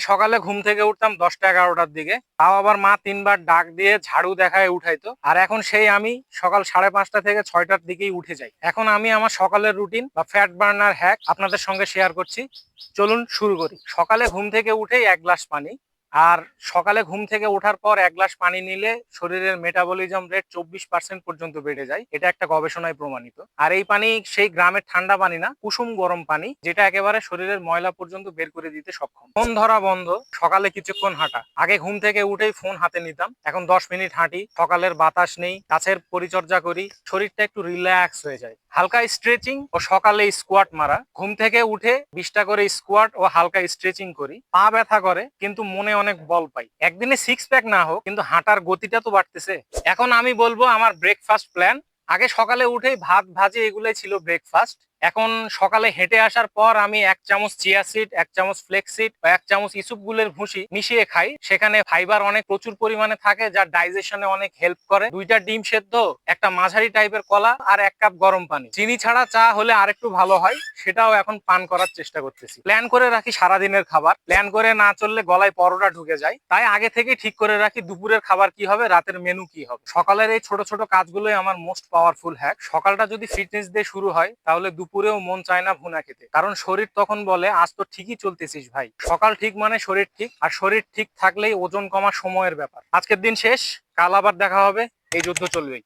সকালে ঘুম থেকে উঠতাম দশটা এগারোটার দিকে। তাও আবার মা তিনবার ডাক দিয়ে ঝাড়ু দেখায় উঠাইতো। আর এখন সেই আমি সকাল সাড়ে পাঁচটা থেকে ছয়টার দিকেই উঠে যাই। এখন আমি আমার সকালের রুটিন বা ফ্যাট বার্নার হ্যাক আপনাদের সঙ্গে শেয়ার করছি। চলুন শুরু করি। সকালে ঘুম থেকে উঠেই এক গ্লাস পানি আর সকালে ঘুম থেকে ওঠার পর এক গ্লাস পানি নিলে শরীরের মেটাবলিজম রেট চব্বিশ পার্সেন্ট পর্যন্ত বেড়ে যায়। এটা একটা গবেষণায় প্রমাণিত। আর এই পানি সেই গ্রামের ঠান্ডা পানি না, কুসুম গরম পানি, যেটা একেবারে শরীরের ময়লা পর্যন্ত বের করে দিতে সক্ষম। ফোন ধরা বন্ধ, সকালে কিছুক্ষণ হাঁটা। আগে ঘুম থেকে উঠেই ফোন হাতে নিতাম। এখন দশ মিনিট হাঁটি, সকালের বাতাস নেই গাছের পরিচর্যা করি, শরীরটা একটু রিল্যাক্স হয়ে যায়। হালকা স্ট্রেচিং ও সকালে স্কোয়াট মারা। ঘুম থেকে উঠে বিশটা করে স্কোয়াট ও হালকা স্ট্রেচিং করি। পা ব্যথা করে, কিন্তু মনে অনেক বল পাই। একদিনে সিক্স প্যাক না হোক, কিন্তু হাঁটার গতিটা তো বাড়তেছে। এখন আমি বলব আমার ব্রেকফাস্ট প্ল্যান আগে সকালে উঠেই ভাত ভাজি এগুলোই ছিল ব্রেকফাস্ট এখন সকালে হেঁটে আসার পর আমি এক চামচ চিয়া সিড, এক চামচ ফ্লেক্স সিড বা এক চামচ ইসুপগুলের ভুসি মিশিয়ে খাই। সেখানে ফাইবার অনেক প্রচুর পরিমাণে থাকে, যা ডাইজেশনে অনেক হেল্প করে। দুইটা ডিম সেদ্ধ, একটা মাঝারি টাইপের কলা আর এক কাপ গরম পানি। চিনি ছাড়া চা হলে আরেকটু ভালো হয়, সেটাও এখন পান করার চেষ্টা করতেছি। প্ল্যান করে রাখি সারাদিনের খাবার। প্ল্যান করে না চললে গলায় পরোটা ঢুকে যায়। তাই আগে থেকে ঠিক করে রাখি দুপুরের খাবার কি হবে, রাতের মেনু কি হবে। সকালের এই ছোট ছোট কাজগুলোই আমার মোস্ট পাওয়ারফুল হ্যাক সকালটা যদি ফিটনেস দিয়ে শুরু হয়, তাহলে দুপুরেও মন চায় না ভুনা খেতে। কারণ শরীর তখন বলে, আজ তো ঠিকই চলতেছিস ভাই। সকাল ঠিক মানে শরীর ঠিক, আর শরীর ঠিক থাকলেই ওজন কমা সময়ের ব্যাপার। আজকের দিন শেষ, কাল আবার দেখা হবে, এই যুদ্ধ চলবেই।